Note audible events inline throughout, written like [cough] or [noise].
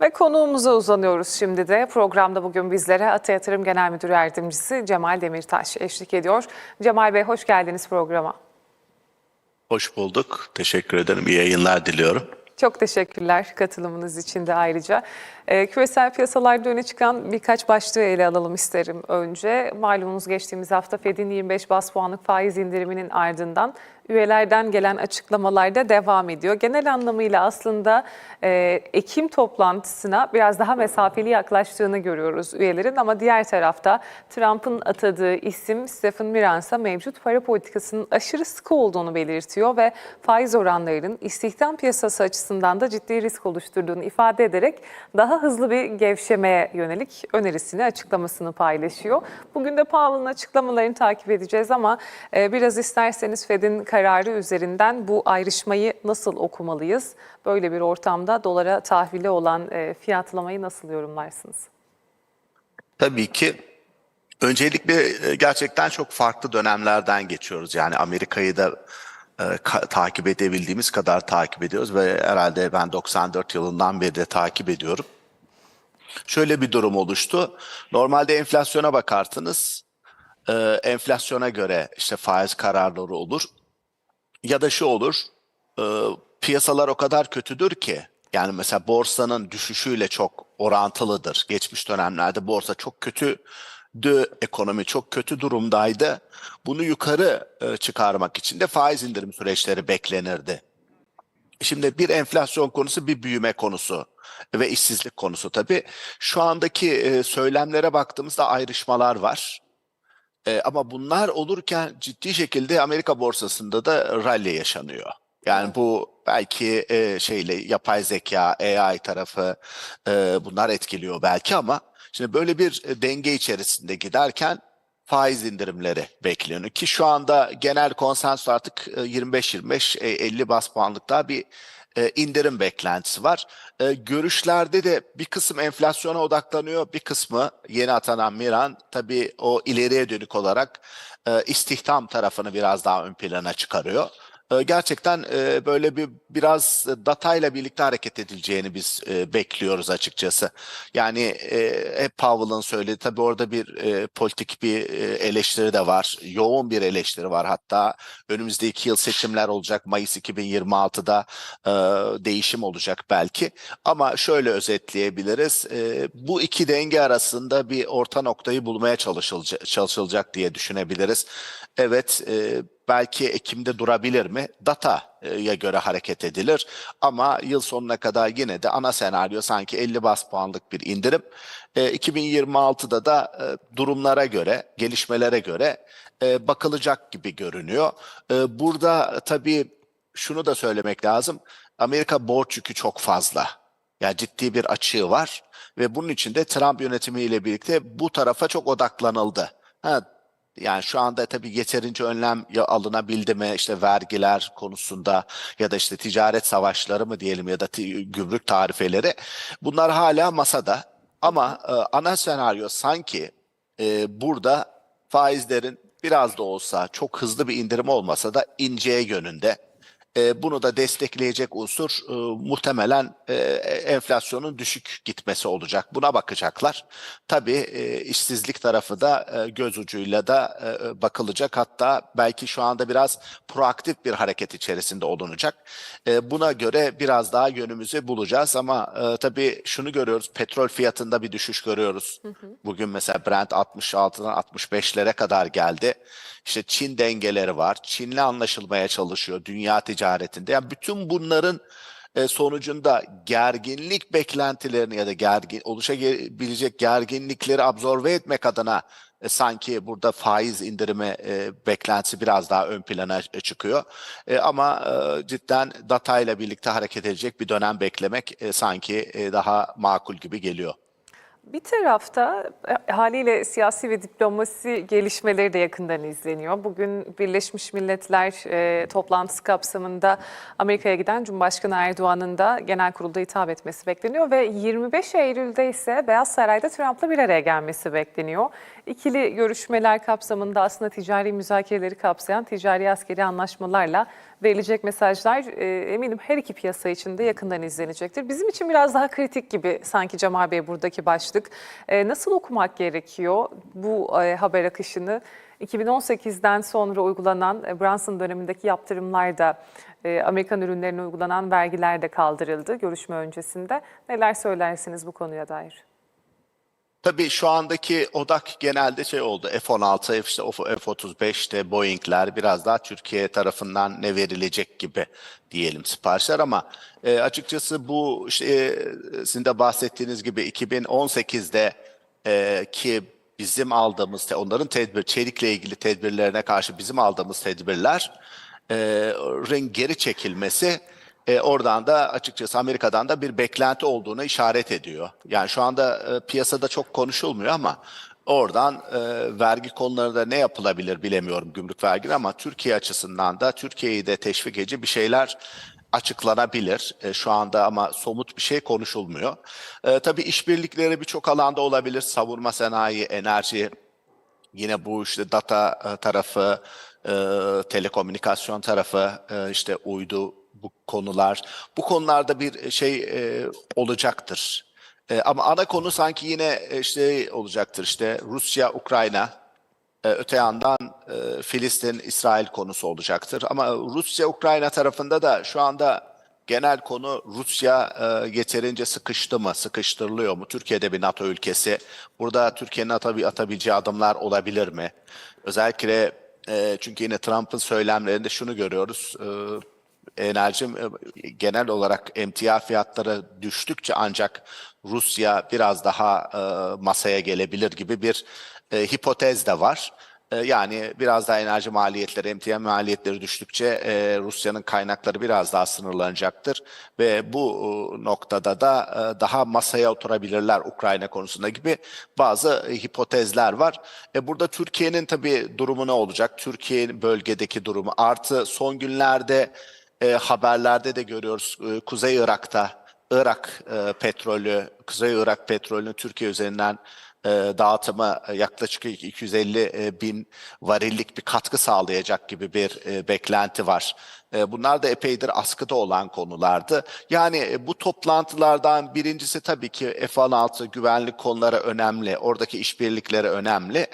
Ve konuğumuza uzanıyoruz şimdi de. Programda bugün bizlere Ata Yatırım Genel Müdür Yardımcısı Cemal Demirtaş eşlik ediyor. Cemal Bey hoş geldiniz programa. Hoş bulduk. Teşekkür ederim. İyi yayınlar diliyorum. Çok teşekkürler katılımınız için de ayrıca. Ee, küresel piyasalarda öne çıkan birkaç başlığı ele alalım isterim önce. Malumunuz geçtiğimiz hafta Fed'in 25 bas puanlık faiz indiriminin ardından üyelerden gelen açıklamalar da devam ediyor. Genel anlamıyla aslında e, Ekim toplantısına biraz daha mesafeli yaklaştığını görüyoruz üyelerin ama diğer tarafta Trump'ın atadığı isim Stephen Mirans'a mevcut para politikasının aşırı sıkı olduğunu belirtiyor ve faiz oranlarının istihdam piyasası açısından da ciddi risk oluşturduğunu ifade ederek daha hızlı bir gevşemeye yönelik önerisini, açıklamasını paylaşıyor. Bugün de Powell'ın açıklamalarını takip edeceğiz ama e, biraz isterseniz Fed'in üzerinden bu ayrışmayı nasıl okumalıyız? Böyle bir ortamda dolara tahvili olan e, fiyatlamayı nasıl yorumlarsınız? Tabii ki öncelikle e, gerçekten çok farklı dönemlerden geçiyoruz. Yani Amerika'yı da e, ka- takip edebildiğimiz kadar takip ediyoruz ve herhalde ben 94 yılından beri de takip ediyorum. Şöyle bir durum oluştu. Normalde enflasyona bakarsınız. e, enflasyona göre işte faiz kararları olur. Ya da şu olur. e, piyasalar o kadar kötüdür ki yani mesela borsanın düşüşüyle çok orantılıdır. Geçmiş dönemlerde borsa çok kötüdü, ekonomi çok kötü durumdaydı. Bunu yukarı e, çıkarmak için de faiz indirim süreçleri beklenirdi. Şimdi bir enflasyon konusu, bir büyüme konusu ve işsizlik konusu tabii. Şu andaki e, söylemlere baktığımızda ayrışmalar var. E, ama bunlar olurken ciddi şekilde Amerika borsasında da rally yaşanıyor. Yani bu belki e, şeyle yapay zeka, AI tarafı e, bunlar etkiliyor belki ama şimdi böyle bir e, denge içerisinde giderken faiz indirimleri bekleniyor ki şu anda genel konsensus artık e, 25-25 e, 50 bas puanlık daha bir e, indirim beklentisi var. E, görüşlerde de bir kısım enflasyona odaklanıyor, bir kısmı yeni atanan Miran tabii o ileriye dönük olarak e, istihdam tarafını biraz daha ön plana çıkarıyor. E, gerçekten e, böyle bir biraz datayla birlikte hareket edileceğini biz e, bekliyoruz açıkçası. Yani e, hep Powell'ın söylediği tabii orada bir politik bir eleştiri de var. Yoğun bir eleştiri var. Hatta önümüzde iki yıl seçimler olacak. Mayıs 2026'da e, değişim olacak belki. Ama şöyle özetleyebiliriz. Bu iki denge arasında bir orta noktayı bulmaya çalışılacak, çalışılacak diye düşünebiliriz. Evet, belki Ekim'de durabilir mi? Data'ya göre hareket edilir. Ama yıl sonuna kadar yine de ana senaryo sanki 50 bas puanlık bir indirim. E, 2026'da da e, durumlara göre, gelişmelere göre e, bakılacak gibi görünüyor. E, burada tabii şunu da söylemek lazım. Amerika borç yükü çok fazla. Yani ciddi bir açığı var ve bunun için de Trump yönetimiyle birlikte bu tarafa çok odaklanıldı. Ha, yani şu anda tabii yeterince önlem ya alınabildi mi işte vergiler konusunda ya da işte ticaret savaşları mı diyelim ya da gümrük tarifeleri bunlar hala masada. Ama e, ana senaryo sanki e, burada faizlerin biraz da olsa çok hızlı bir indirim olmasa da ineceği yönünde. E, bunu da destekleyecek unsur e, muhtemelen e, enflasyonun düşük gitmesi olacak. Buna bakacaklar. Tabii e, işsizlik tarafı da e, göz ucuyla da e, bakılacak. Hatta belki şu anda biraz proaktif bir hareket içerisinde olunacak. E, buna göre biraz daha yönümüzü bulacağız ama e, tabii şunu görüyoruz. Petrol fiyatında bir düşüş görüyoruz. Bugün mesela Brent 66'dan 65'lere kadar geldi. İşte Çin dengeleri var. Çin'le anlaşılmaya çalışıyor dünya ticaretinde. Yani bütün bunların e, sonucunda gerginlik beklentilerini ya da gergin oluşabilecek gerginlikleri absorbe etmek adına e, sanki burada faiz indirimi e, beklentisi biraz daha ön plana çıkıyor. E, ama e, cidden datayla birlikte hareket edecek bir dönem beklemek e, sanki e, daha makul gibi geliyor. Bir tarafta e, haliyle siyasi ve diplomasi gelişmeleri de yakından izleniyor. Bugün Birleşmiş Milletler e, toplantısı kapsamında Amerika'ya giden Cumhurbaşkanı Erdoğan'ın da genel kurulda hitap etmesi bekleniyor ve 25 Eylül'de ise Beyaz Saray'da Trump'la bir araya gelmesi bekleniyor. İkili görüşmeler kapsamında aslında ticari müzakereleri kapsayan ticari askeri anlaşmalarla verilecek mesajlar e, eminim her iki piyasa için de yakından izlenecektir. Bizim için biraz daha kritik gibi sanki Cemal Bey buradaki başlık. E, nasıl okumak gerekiyor bu e, haber akışını? 2018'den sonra uygulanan e, Brunson dönemindeki yaptırımlar da e, Amerikan ürünlerine uygulanan vergiler de kaldırıldı görüşme öncesinde. Neler söylersiniz bu konuya dair? Tabii şu andaki odak genelde şey oldu. F-16, işte F-35'te Boeing'ler biraz daha Türkiye tarafından ne verilecek gibi diyelim siparişler ama e, açıkçası bu işte, e, sizin de bahsettiğiniz gibi 2018'de e, ki bizim aldığımız, onların tedbir, çelikle ilgili tedbirlerine karşı bizim aldığımız tedbirler e, geri çekilmesi e, oradan da açıkçası Amerika'dan da bir beklenti olduğuna işaret ediyor. Yani şu anda e, piyasada çok konuşulmuyor ama oradan e, vergi konularında ne yapılabilir bilemiyorum gümrük vergileri ama Türkiye açısından da Türkiye'yi de teşvik edici bir şeyler açıklanabilir. E, şu anda ama somut bir şey konuşulmuyor. E, tabii işbirlikleri birçok alanda olabilir. Savunma sanayi, enerji, Yine bu işte data e, tarafı, e, telekomünikasyon tarafı, e, işte uydu bu konular. Bu konularda bir şey e, olacaktır. E, ama ana konu sanki yine e, işte olacaktır. İşte Rusya, Ukrayna, e, öte yandan e, Filistin, İsrail konusu olacaktır. Ama Rusya-Ukrayna tarafında da şu anda genel konu Rusya e, yeterince sıkıştı mı, sıkıştırılıyor mu? Türkiye'de bir NATO ülkesi. Burada Türkiye'nin atabi- atabileceği adımlar olabilir mi? Özellikle e, çünkü yine Trump'ın söylemlerinde şunu görüyoruz. E, enerji e, genel olarak emtia fiyatları düştükçe ancak Rusya biraz daha e, masaya gelebilir gibi bir e, hipotez de var. E, Yani biraz daha enerji maliyetleri, emtia maliyetleri düştükçe e, Rusya'nın kaynakları biraz daha sınırlanacaktır ve bu e, noktada da e, daha masaya oturabilirler Ukrayna konusunda gibi bazı e, hipotezler var. E, burada Türkiye'nin tabii durumu ne olacak? Türkiye'nin bölgedeki durumu artı son günlerde e, haberlerde de görüyoruz e, Kuzey Irak'ta Irak e, petrolü, Kuzey Irak petrolünün Türkiye üzerinden e, dağıtımı e, yaklaşık 250 e, bin varillik bir katkı sağlayacak gibi bir e, beklenti var. E, bunlar da epeydir askıda olan konulardı. Yani e, bu toplantılardan birincisi tabii ki F-16 güvenlik konuları önemli, oradaki işbirlikleri önemli.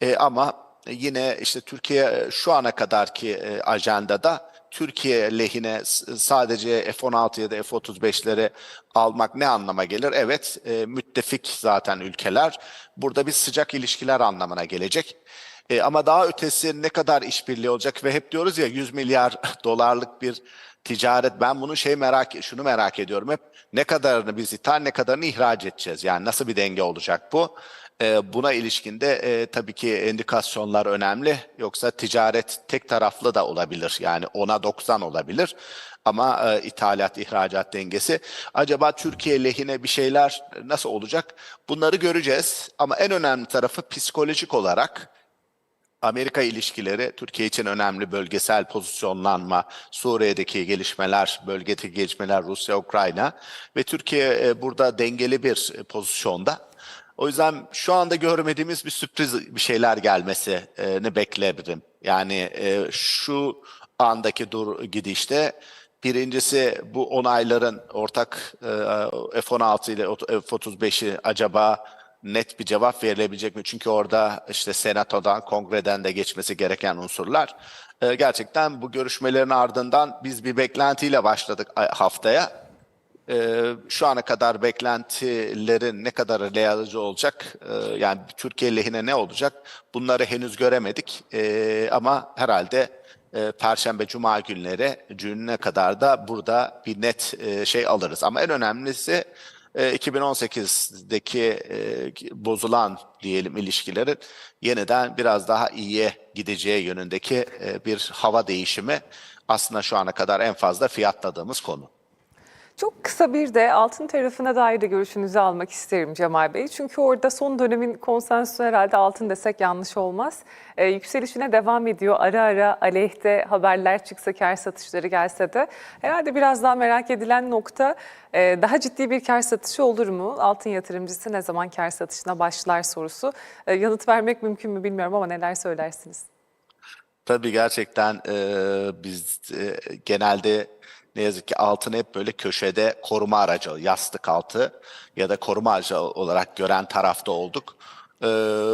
E, ama yine işte Türkiye e, şu ana kadarki e, ajandada Türkiye lehine sadece F-16 ya da F-35'leri almak ne anlama gelir? Evet, e, müttefik zaten ülkeler. Burada bir sıcak ilişkiler anlamına gelecek. E, ama daha ötesi ne kadar işbirliği olacak ve hep diyoruz ya 100 milyar [laughs] dolarlık bir ticaret. Ben bunu şey merak, şunu merak ediyorum hep. Ne kadarını biz ithal, ne kadarını ihraç edeceğiz? Yani nasıl bir denge olacak bu? E, buna ilişkinde e, tabii ki indikasyonlar önemli. Yoksa ticaret tek taraflı da olabilir. Yani ona 90 olabilir. Ama e, ithalat ihracat dengesi acaba Türkiye lehine bir şeyler nasıl olacak? Bunları göreceğiz. Ama en önemli tarafı psikolojik olarak Amerika ilişkileri Türkiye için önemli bölgesel pozisyonlanma, Suriye'deki gelişmeler, bölgedeki gelişmeler Rusya, Ukrayna ve Türkiye e, burada dengeli bir e, pozisyonda. O yüzden şu anda görmediğimiz bir sürpriz bir şeyler gelmesini beklerim. Yani e, şu andaki dur gidişte birincisi bu onayların ortak e, F-16 ile F-35'i acaba net bir cevap verilebilecek mi? Çünkü orada işte senatodan, kongreden de geçmesi gereken unsurlar. Ee, gerçekten bu görüşmelerin ardından biz bir beklentiyle başladık ay- haftaya. Ee, şu ana kadar beklentilerin ne kadar realize olacak, ee, yani Türkiye lehine ne olacak bunları henüz göremedik. Ee, ama herhalde e, Perşembe, Cuma günleri, gününe kadar da burada bir net e, şey alırız. Ama en önemlisi e, 2018'deki e, bozulan diyelim ilişkilerin yeniden biraz daha iyiye gideceği yönündeki e, bir hava değişimi aslında şu ana kadar en fazla fiyatladığımız konu. Çok kısa bir de altın tarafına dair de görüşünüzü almak isterim Cemal Bey. Çünkü orada son dönemin konsensüsü herhalde altın desek yanlış olmaz. Ee, yükselişine devam ediyor. Ara ara aleyhte haberler çıksa, kar satışları gelse de. Herhalde biraz daha merak edilen nokta e, daha ciddi bir kar satışı olur mu? Altın yatırımcısı ne zaman kar satışına başlar sorusu. E, yanıt vermek mümkün mü bilmiyorum ama neler söylersiniz? Tabii gerçekten e, biz e, genelde ne yazık ki altını hep böyle köşede koruma aracı, yastık altı ya da koruma aracı olarak gören tarafta olduk. E,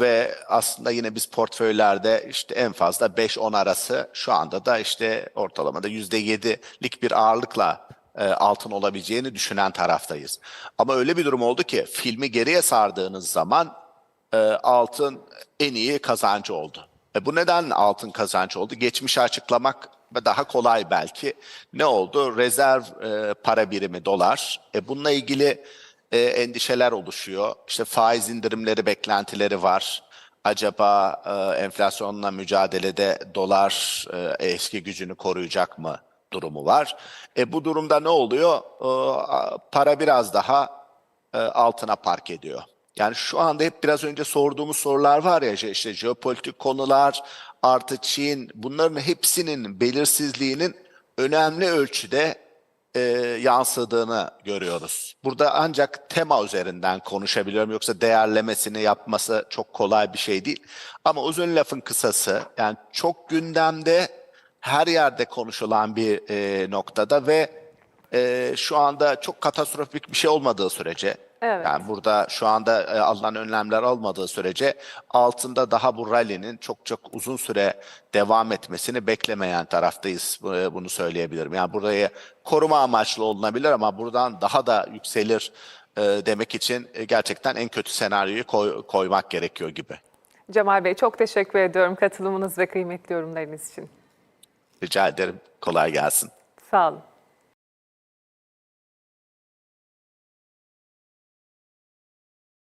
ve aslında yine biz portföylerde işte en fazla 5-10 arası şu anda da işte ortalamada %7'lik bir ağırlıkla e, altın olabileceğini düşünen taraftayız. Ama öyle bir durum oldu ki filmi geriye sardığınız zaman e, altın en iyi kazancı oldu. E, bu neden altın kazancı oldu? Geçmişi açıklamak daha kolay belki. Ne oldu? Rezerv e, para birimi dolar. E, bununla ilgili e, endişeler oluşuyor. İşte faiz indirimleri beklentileri var. Acaba e, enflasyonla mücadelede dolar e, eski gücünü koruyacak mı durumu var. E, bu durumda ne oluyor? E, para biraz daha e, altına park ediyor. Yani şu anda hep biraz önce sorduğumuz sorular var ya işte, jeopolitik konular, artı Çin bunların hepsinin belirsizliğinin önemli ölçüde e, yansıdığını görüyoruz. Burada ancak tema üzerinden konuşabiliyorum yoksa değerlemesini yapması çok kolay bir şey değil. Ama uzun lafın kısası yani çok gündemde her yerde konuşulan bir e, noktada ve e, şu anda çok katastrofik bir şey olmadığı sürece Evet. yani burada şu anda e, alınan önlemler almadığı sürece altında daha bu rally'nin çok çok uzun süre devam etmesini beklemeyen taraftayız. E, Bunu söyleyebilirim. Yani burayı koruma amaçlı olunabilir ama buradan daha da yükselir e, demek için e, gerçekten en kötü senaryoyu koy- koymak gerekiyor gibi. Cemal Bey çok teşekkür ediyorum katılımınız ve kıymetli yorumlarınız için. Rica ederim. Kolay gelsin. Sağ olun.